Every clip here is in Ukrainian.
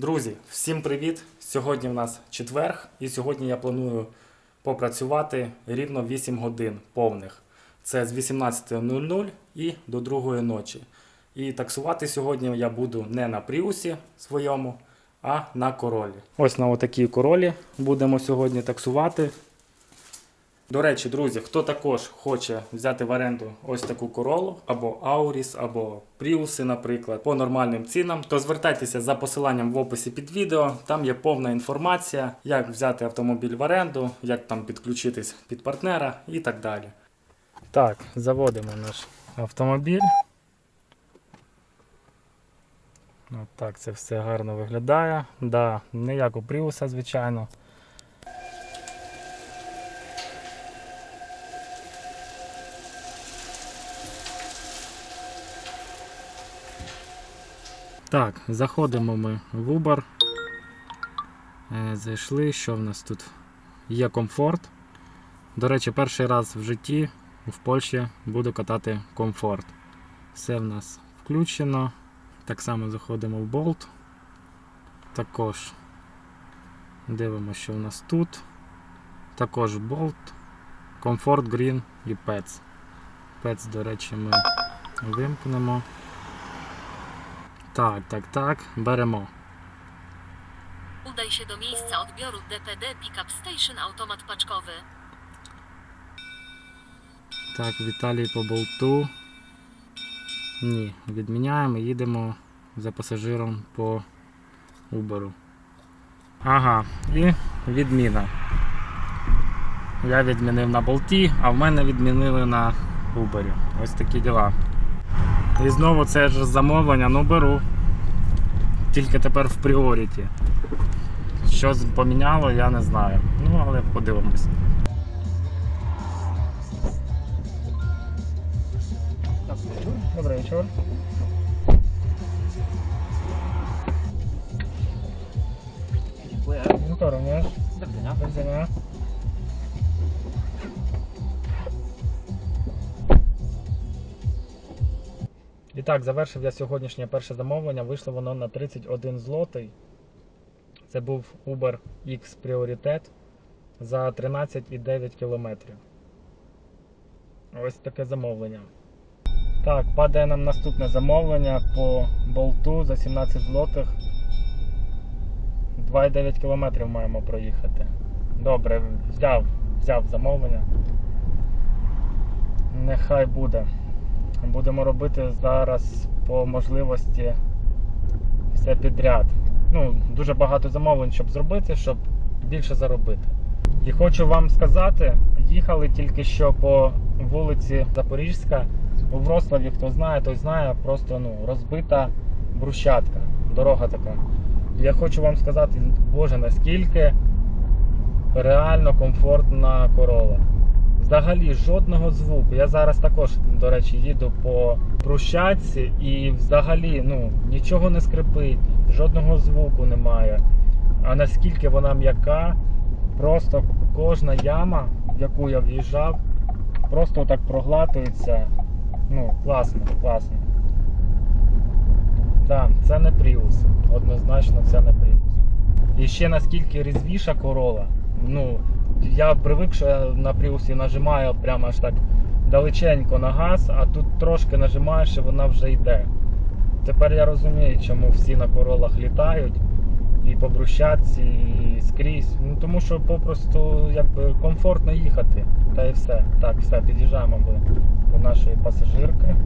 Друзі, всім привіт! Сьогодні в нас четверг, і сьогодні я планую попрацювати рівно 8 годин повних. Це з 18.00 і до 2 ночі. І таксувати сьогодні я буду не на пріусі своєму, а на королі. Ось на отакій королі будемо сьогодні таксувати. До речі, друзі, хто також хоче взяти в оренду ось таку королу, або Ауріс, або Пріуси, наприклад, по нормальним цінам, то звертайтеся за посиланням в описі під відео. Там є повна інформація, як взяти автомобіль в оренду, як там підключитись під партнера і так далі. Так, заводимо наш автомобіль. От так це все гарно виглядає. Да, не як у Пріуса, звичайно. Так, заходимо ми в Uber. Е, Зайшли. Що в нас тут? Є комфорт. До речі, перший раз в житті в Польщі буду катати комфорт. Все в нас включено. Так само заходимо в Bolt. Також дивимося, що в нас тут. Також Bolt, Comfort Green і Pets. Pets, до речі, ми вимкнемо. Так, так, так, беремо. Udaj się do miejsca odbioru DPD Pickup Station automat paczkowy. Так, Віталій по болту. Ні, відміняємо їдемо за пасажиром по Uber. Ага, і відміна. Я відмінив на болті, а в мене відмінили на Uber. Ось такі діла. І знову це ж замовлення, ну беру. Тільки тепер в пріоріті. Що поміняло, я не знаю. Ну, але подивимось. Добрий вечір. Dziękuję. Ну І так, завершив я сьогоднішнє перше замовлення. Вийшло воно на 31 злотий. Це був Uber X Prioritet за 13,9 кілометрів. Ось таке замовлення. Так, падає нам наступне замовлення по болту за 17 злотих. 2,9 кілометрів маємо проїхати. Добре, взяв, взяв замовлення. Нехай буде. Будемо робити зараз по можливості все підряд. Ну, дуже багато замовлень, щоб зробити, щоб більше заробити. І хочу вам сказати, їхали тільки що по вулиці Запорізька. У Вроцлаві, хто знає, той знає, просто ну, розбита брусчатка. Дорога така. Я хочу вам сказати, Боже, наскільки реально комфортна корола. Взагалі жодного звуку. Я зараз також, до речі, їду по брусчатці і взагалі ну, нічого не скрипить, жодного звуку немає. А наскільки вона м'яка, просто кожна яма, в яку я в'їжджав, просто так проглатується. Ну, класно, класно. Так, це не Prius. Однозначно це не Prius. І ще наскільки різвіша корола. Ну, я привик, що я на Prius нажимаю прямо аж так далеченько на газ, а тут трошки нажимаєш і вона вже йде. Тепер я розумію, чому всі на королах літають. І по брусчатці, і скрізь. Ну тому що попросту якби комфортно їхати. Та і все. Так, все, під'їжджаємо до нашої пасажирки.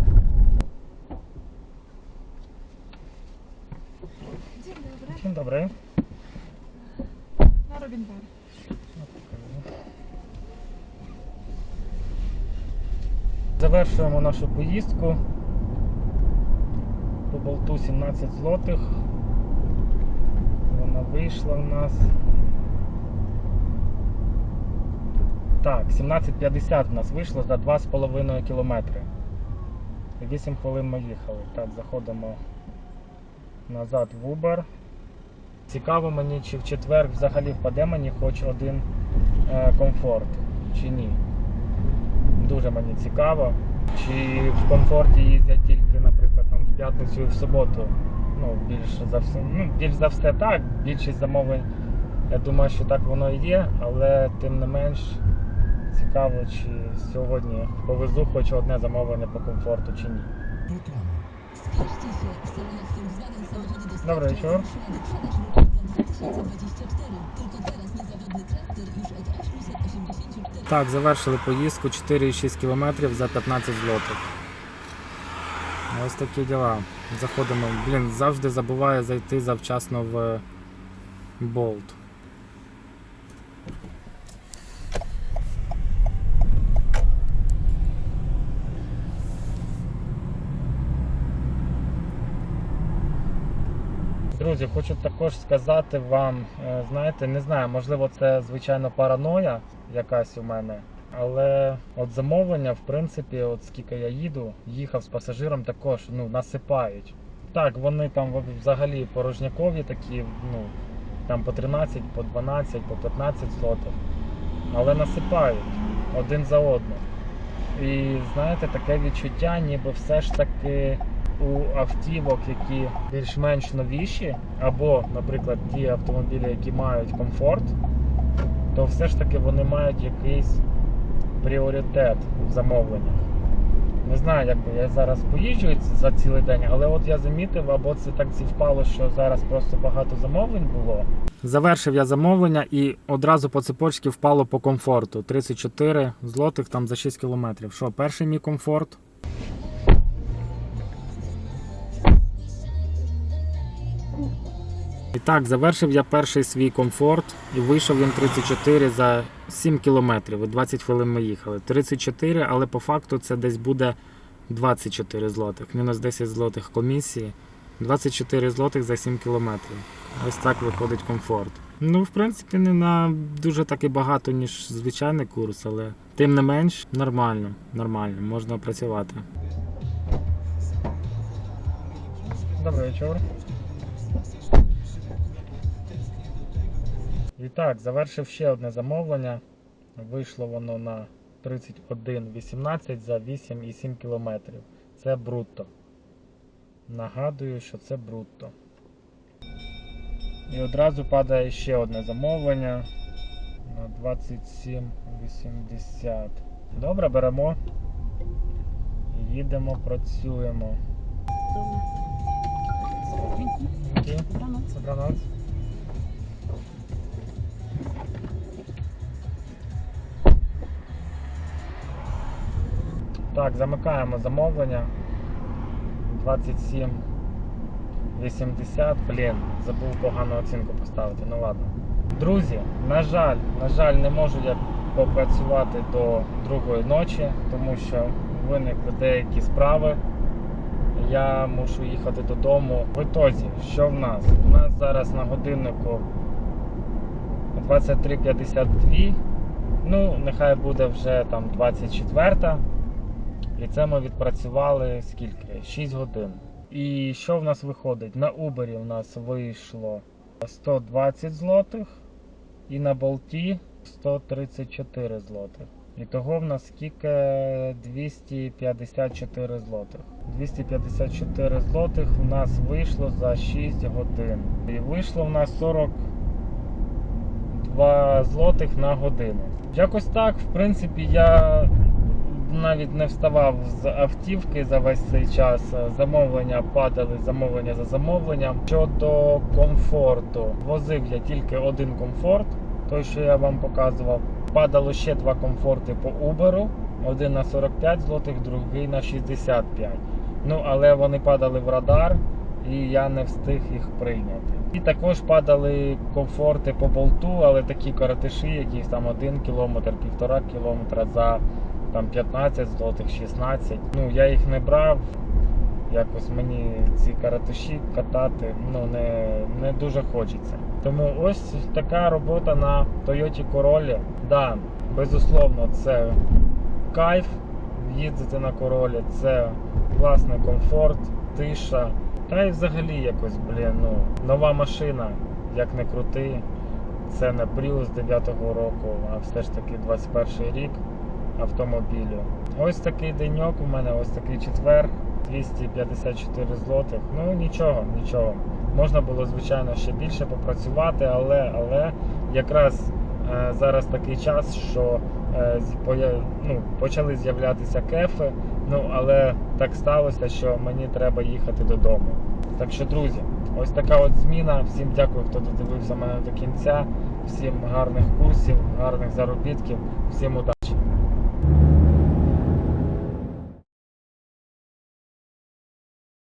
Dzień dobry. Dzień dobry. Na Robin Bar. Завершуємо нашу поїздку. По болту 17 злотих. Вона вийшла в нас. Так, 17.50 в нас вийшло за 2,5 кілометри. 8 хвилин ми їхали. Так, заходимо назад в Uber. Цікаво мені, чи в четвер взагалі впаде мені хоч один е, комфорт, чи ні. Дуже мені цікаво. Чи в комфорті їздять тільки, наприклад, там в п'ятницю і в суботу. Ну, більш за все, ну, більш за все так. Більшість замовлень, я думаю, що так воно і є, але тим не менш цікаво, чи сьогодні повезу хоч одне замовлення по комфорту чи ні. Reklama. Spieszcie się, w salonach Volkswagen samochody dostawcze Dobry wieczór. ruszyła wyprzedaż rocznica 2024. Tylko teraz niezawodny traktor już od 884 Так, завершили поїздку 4,6 км за 15 злотих. Ось такі діла. Заходимо. Блін, завжди забуваю зайти завчасно в болт. Друзі, хочу також сказати вам, е, знаєте, не знаю, можливо, це звичайно параноя якась у мене. Але от замовлення, в принципі, от скільки я їду, їхав з пасажиром, також ну, насипають. Так, вони там взагалі порожнякові такі, ну, там по 13, по 12, по 15 злотих. Але насипають один за одним. І знаєте, таке відчуття, ніби все ж таки у автівок, які більш-менш новіші, або, наприклад, ті автомобілі, які мають комфорт, то все ж таки вони мають якийсь пріоритет в замовленнях. Не знаю, як би я зараз поїжджу за цілий день, але от я замітив, або це так зівпало, що зараз просто багато замовлень було. Завершив я замовлення і одразу по цепочці впало по комфорту. 34 злотих там за 6 кілометрів. Що, перший мій комфорт? І так, завершив я перший свій комфорт і вийшов він 34 за 7 кілометрів. 20 хвилин ми їхали. 34, але по факту це десь буде 24 злотих. Мінус 10 злотих комісії. 24 злотих за 7 кілометрів. Ось так виходить комфорт. Ну, в принципі, не на дуже так і багато, ніж звичайний курс, але тим не менш нормально, нормально, можна працювати. Добрий вечір. І так, завершив ще одне замовлення. Вийшло воно на 31,18 за 8,7 кілометрів. Це брутто. Нагадую, що це брутто. І одразу падає ще одне замовлення на 27,80. Добре, беремо. Їдемо, працюємо. Окей. Добраноc. Так, замикаємо замовлення. 27 80. Блін, забув погану оцінку поставити. Ну ладно. Друзі, на жаль, на жаль, не можу я попрацювати до другої ночі, тому що виникли деякі справи. Я мушу їхати додому. В ітозі, що в нас? У нас зараз на годиннику 23.52. Ну, нехай буде вже там 24. І це ми відпрацювали скільки? 6 годин. І що в нас виходить? На Uber в нас вийшло 120 злотих, і на болті 134 злотих. І того в нас скільки 254 злотих. 254 злотих в нас вийшло за 6 годин. І вийшло в нас 42 злотих на годину. Якось так, в принципі, я навіть не вставав з автівки за весь цей час. Замовлення падали, замовлення за замовленням. Щодо комфорту, возив я тільки один комфорт, той, що я вам показував. Падало ще два комфорти по Uber. Один на 45 злотих, другий на 65. Ну, але вони падали в радар, і я не встиг їх прийняти. І також падали комфорти по болту, але такі коротиші, якісь там 1 кілометр, півтора кілометра за там 15 злотих, 16. Ну, я їх не брав. Якось мені ці каратиші катати ну, не, не дуже хочеться. Тому ось така робота на Toyota Corolla. Да, безусловно, це кайф їздити на Corolla, це класний комфорт, тиша. Та й взагалі якось, блін, ну, нова машина, як не крути. Це не Prius 9-го року, а все ж таки 21 рік автомобілю. Ось такий деньок у мене, ось такий четвер. 254 злотих. Ну нічого, нічого. Можна було, звичайно, ще більше попрацювати, але, але якраз е, зараз такий час, що е, поя- ну, почали з'являтися кефи. Ну, але так сталося, що мені треба їхати додому. Так що, друзі, ось така от зміна. Всім дякую, хто додивився мене до кінця. Всім гарних курсів, гарних заробітків, всім удачі.